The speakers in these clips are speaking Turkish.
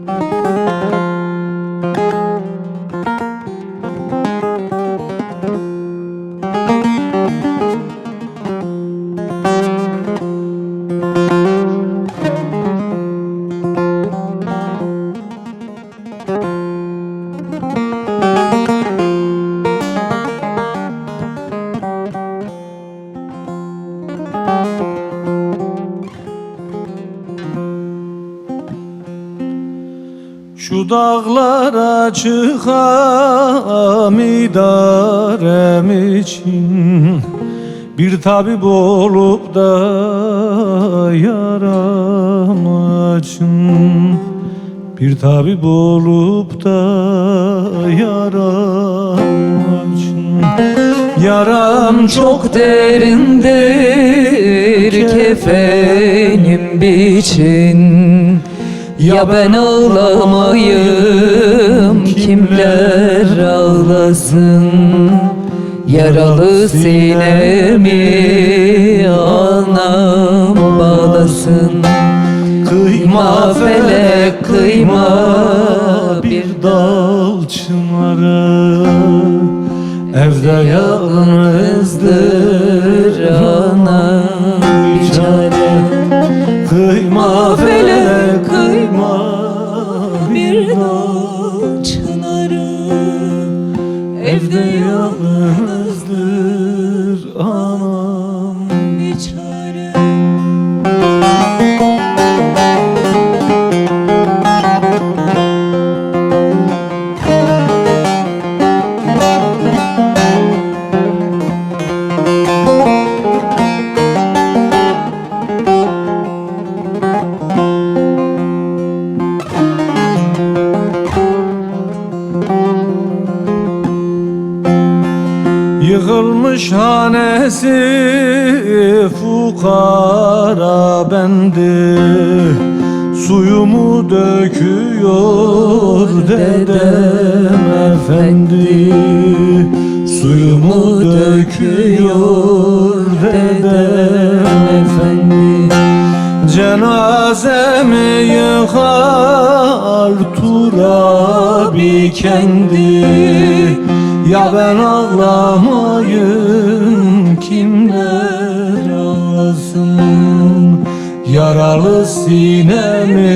you. Şu dağlara çıkam idarem için Bir tabip olup da yaram açın. Bir tabip olup da yaram açın. Yaram çok derindir kefenim biçin Ya ben ağlamayım kimler ağlasın? Yaralı sinemi anam bağlasın. Kıyma felek kıyma bir dal çınarı. Evde yalnızdır Evde yalnızdır Yıkılmış hanesi fukara bendi Suyumu döküyor dedem efendi. Suyumu döküyor dedem efendi. Cenazemi yıkar turabi kendi Ya ben ağlamayın kimler ağlasın Yaralı sinemi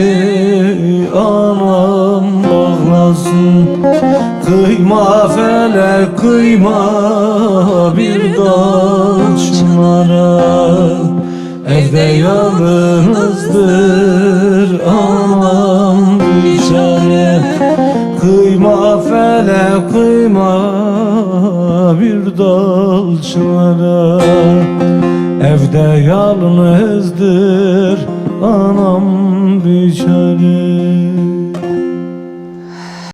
anam bağlasın. Kıyma felek kıyma bir dal çınara Evde yalnızdır çınara Evde yalnızdır anam biçare